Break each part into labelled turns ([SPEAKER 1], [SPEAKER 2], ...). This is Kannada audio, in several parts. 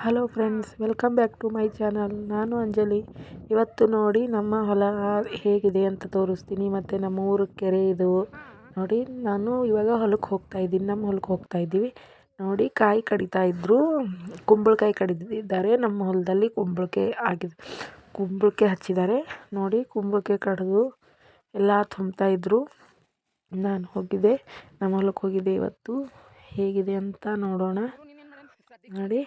[SPEAKER 1] Hello friends welcome back to my channel ನಾನು ಅಂಜಲಿ. ಇವತ್ತು ನೋಡಿ ನಮ್ಮ ಹೊಲ ಹೇಗಿದೆ ಅಂತ ತೋರಿಸ್ತೀನಿ. ಮತ್ತು ನಮ್ಮ ಊರು ಕೆರೆ ಇದು. ನೋಡಿ, ನಾನು ಇವಾಗ ಹೊಲಕ್ಕೆ ಹೋಗ್ತಾ ಇದ್ದೀನಿ. ನಮ್ಮ ಹೊಲಕ್ಕೆ ಹೋಗ್ತಾ ಇದ್ದೀವಿ. ನೋಡಿ, ಕಾಯಿ ಕಡಿತಾ ಇದ್ದರು ಕುಂಬಳಕಾಯಿ ಕಡಿದಿದ್ದಾರೆ. ನಮ್ಮ ಹೊಲದಲ್ಲಿ ಕುಂಬಳಕಾಯಿ ಆಗಿದೆ. ಕುಂಬಳಕೆ ಹಚ್ಚಿದ್ದಾರೆ. ನೋಡಿ, ಕುಂಬಳಕೆ ಕಡಿದು ಎಲ್ಲ ತುಂಬ್ತಾ ಇದ್ದರು ನಾನು ಹೋಗಿದ್ದೆ. ನಮ್ಮ ಹೊಲಕ್ಕೆ ಹೋಗಿದ್ದೆ ಇವತ್ತು. ಹೇಗಿದೆ ಅಂತ ನೋಡೋಣ. ನೋಡಿ.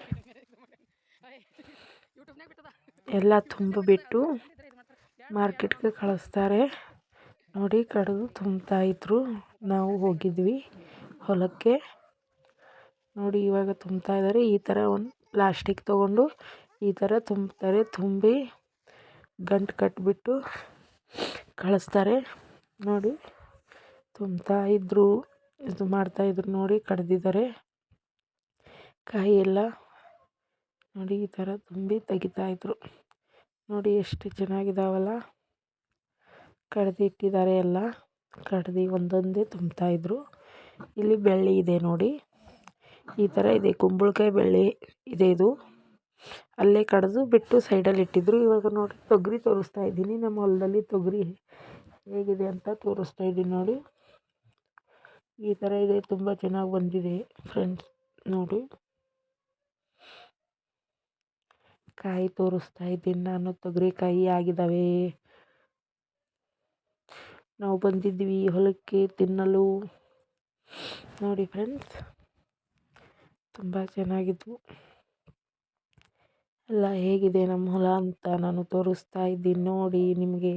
[SPEAKER 1] ಎಲ್ಲ ತುಂಬಿಬಿಟ್ಟು ಮಾರ್ಕೆಟ್ಗೆ ಕಳಿಸ್ತಾರೆ. ನೋಡಿ, ಕಡಿದು ತುಂಬ್ತಾ ಇದ್ರು. ನಾವು ಹೋಗಿದ್ವಿ ಹೊಲಕ್ಕೆ. ನೋಡಿ, ಇವಾಗ ತುಂಬ್ತಾ ಇದ್ದಾರೆ. ಈ ಥರ ಒಂದು ಪ್ಲಾಸ್ಟಿಕ್ ತೊಗೊಂಡು ಈ ಥರ ತುಂಬ್ತಾರೆ. ತುಂಬಿ ಗಂಟು ಕಟ್ಬಿಟ್ಟು ಕಳಿಸ್ತಾರೆ. ನೋಡಿ, ತುಂಬ್ತಾ ಇದ್ರು. ಇದು ಮಾಡ್ತಾಯಿದ್ರು ನೋಡಿ, ಕಡ್ದಿದ್ದಾರೆ. ಕಾಯಿ ಎಲ್ಲ ನೋಡಿ ಈ ಥರ ತುಂಬಿ ತೆಗಿತಾಯಿದ್ರು ನೋಡಿ ಎಷ್ಟು ಚೆನ್ನಾಗಿದಾವಲ್ಲ. ಕಡ್ದಿಟ್ಟಿದ್ದಾರೆ ಎಲ್ಲ. ಕಡ್ದು ಒಂದೊಂದೇ ತುಂಬ್ತಾಯಿದ್ರು ಇಲ್ಲಿ ಬೆಳ್ಳಿ ಇದೆ ನೋಡಿ. ಈ ಥರ ಇದೆ. ಕುಂಬಳಕಾಯಿ ಬೆಳ್ಳಿ ಇದೆ ಇದು. ಅಲ್ಲೇ ಕಡಿದು ಬಿಟ್ಟು ಸೈಡಲ್ಲಿ ಇಟ್ಟಿದ್ರು. ಇವಾಗ ನೋಡಿ ತೊಗರಿ ತೋರಿಸ್ತಾ ಇದ್ದೀನಿ. ನಮ್ಮ ಹೊಲದಲ್ಲಿ ತೊಗರಿ ಹೇಗಿದೆ ಅಂತ ತೋರಿಸ್ತಾ ಇದ್ದೀನಿ ನೋಡಿ. ಈ ಥರ ಇದೆ. ತುಂಬ ಚೆನ್ನಾಗಿ ಬಂದಿದೆ ಫ್ರೆಂಡ್ಸ್. ನೋಡಿ. ಕಾಯಿ ತೋರಿಸ್ತಾ ಇದ್ದೀನಿ ನಾನು, ತೊಗರಿ ಕಾಯಿ ಆಗಿದ್ದಾವೆ. ನಾವು ಬಂದಿದ್ವಿ ಹೊಲಕ್ಕೆ ತಿನ್ನಲು. ನೋಡಿ ಫ್ರೆಂಡ್ಸ್ ತುಂಬ ಚೆನ್ನಾಗಿದ್ವು ಎಲ್ಲ ಹೇಗಿದೆ ನಮ್ಮ ಹೊಲ ಅಂತ ನಾನು ತೋರಿಸ್ತಾ ಇದ್ದೀನಿ ನೋಡಿ ನಿಮಗೆ.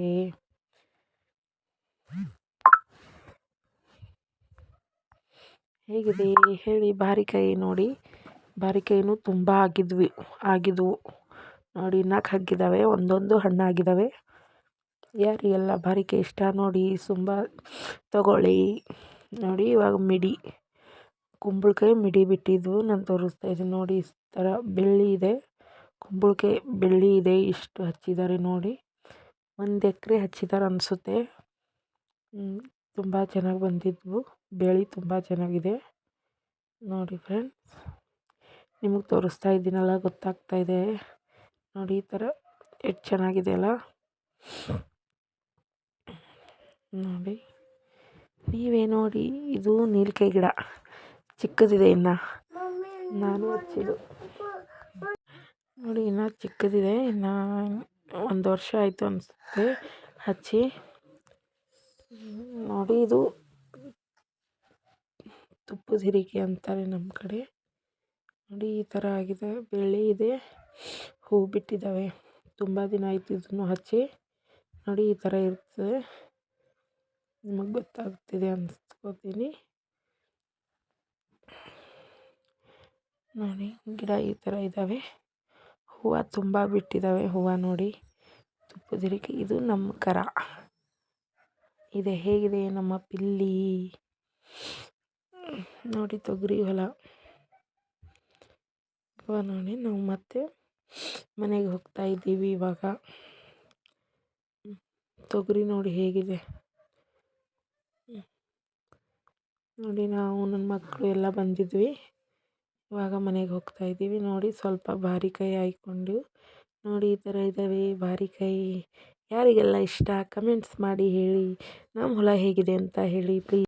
[SPEAKER 1] ಹೇಗಿದೆ? ಹೇಳಿ, ಬಾರಿಕಾಯಿ ನೋಡಿ. ಬಾರಿಕಾಯಿನೂ ತುಂಬ ಆಗಿದ್ವಿ, ಆಗಿದ್ವು. ನೋಡಿ ನಾಲ್ಕು ಹಗ್ಗಿದ್ದಾವೆ ಒಂದೊಂದು ಹಣ್ಣಾಗಿದ್ದಾವೆ ಯಾರಿಗೆಲ್ಲ ಬಾರಿಕೆ ಇಷ್ಟ ನೋಡಿ ತುಂಬ ತಗೊಳ್ಳಿ. ನೋಡಿ, ಇವಾಗ ಮಿಡಿ, ಕುಂಬಳಕಾಯಿ ಮಿಡಿ ಬಿಟ್ಟಿದ್ದು ನಾನು ತೋರಿಸ್ತಾ ಇದ್ದೀನಿ. ನೋಡಿ, ಈ ಥರ ಬೆಳ್ಳಿ ಇದೆ. ಕುಂಬಳಕಾಯಿ ಬೆಳ್ಳಿ ಇದೆ, ಇಷ್ಟು ಹಚ್ಚಿದ್ದಾರೆ ನೋಡಿ. ಒಂದು ಎಕರೆ ಹಚ್ಚಿದ್ದಾರೆ ಅನಿಸುತ್ತೆ. ತುಂಬ ಚೆನ್ನಾಗಿ ಬಂದಿದ್ವು. ಬೆಳೆ ತುಂಬ ಚೆನ್ನಾಗಿದೆ. ನೋಡಿ ಫ್ರೆಂಡ್ಸ್ ನಿಮಗೆ ತೋರಿಸ್ತಾ ಇದ್ದೀನಲ್ಲ, ಗೊತ್ತಾಗ್ತಾ ಇದೆ. ನೋಡಿ, ಈ ಥರ ಎಷ್ಟು ಚೆನ್ನಾಗಿದೆ ಅಲ್ಲ ನೋಡಿ, ನೀವೇ ನೋಡಿ, ಇದು ನೀಲ್ಕಾಯಿ ಗಿಡ. ಚಿಕ್ಕದಿದೆ ಇನ್ನು. ನಾನು ಹಚ್ಚಿದ್ದು. ನೋಡಿ, ಇನ್ನೂ ಚಿಕ್ಕದಿದೆ. ಇನ್ನು ಒಂದು ವರ್ಷ ಆಯಿತು ಅನಿಸುತ್ತೆ ಹಚ್ಚಿ. ನೋಡಿ, ಇದು ತುಪ್ಪದ ಹಿರಿಕೆ ಅಂತಾರೆ ನಮ್ಮ ಕಡೆ. ನೋಡಿ, ಈ ಥರ ಆಗಿದೆ. ಬೆಳ್ಳಿ ಇದೆ. ಹೂ ಬಿಟ್ಟಿದ್ದಾವೆ ತುಂಬ ದಿನ ಆಯಿತು ಇದನ್ನು ಹಚ್ಚಿ. ನೋಡಿ, ಈ ಥರ ಇರ್ತದೆ. ನಿಮಗೆ ಗೊತ್ತಾಗ್ತಿದೆ ಅನ್ಸ್ಕೋತೀನಿ. ನೋಡಿ, ಗಿಡ ಈ ಥರ ಇದ್ದಾವೆ. ಹೂವು ತುಂಬ ಬಿಟ್ಟಿದ್ದಾವೆ. ಹೂವು ನೋಡಿ, ತುಪ್ಪದಿರಿಕೆ. ಇದು ನಮ್ಮ ಕರ. ಇದೆ, ಹೇಗಿದೆ ನಮ್ಮ ಪಿಲ್ಲಿ? ನೋಡಿ, ತೊಗರಿ, ಹೊಲ. ನೋಡಿ, ನಾವು ಮತ್ತೆ ಮನೆಗೆ ಹೋಗ್ತಾ ಇದ್ದೀವಿ ಇವಾಗ. ತೊಗರಿ ನೋಡಿ ಹೇಗಿದೆ. ನೋಡಿ ನಾವು ನನ್ನ ಮಕ್ಕಳು ಎಲ್ಲ ಬಂದಿದ್ವಿ. ಇವಾಗ ಮನೆಗೆ ಹೋಗ್ತಾ ಇದ್ದೀವಿ. ನೋಡಿ ಸ್ವಲ್ಪ ಬಾರಿಕಾಯಿ ಹಾಯ್ಕೊಂಡು ನೋಡಿ ಈ ಥರ ಇದ್ದಾವೆ ಬಾರಿಕಾಯಿ. ಯಾರಿಗೆಲ್ಲ ಇಷ್ಟ? ಕಮೆಂಟ್ಸ್ ಮಾಡಿ ಹೇಳಿ. ನಮ್ಮ ಹೊಲ ಹೇಗಿದೆ ಅಂತ ಹೇಳಿ ಪ್ಲೀಸ್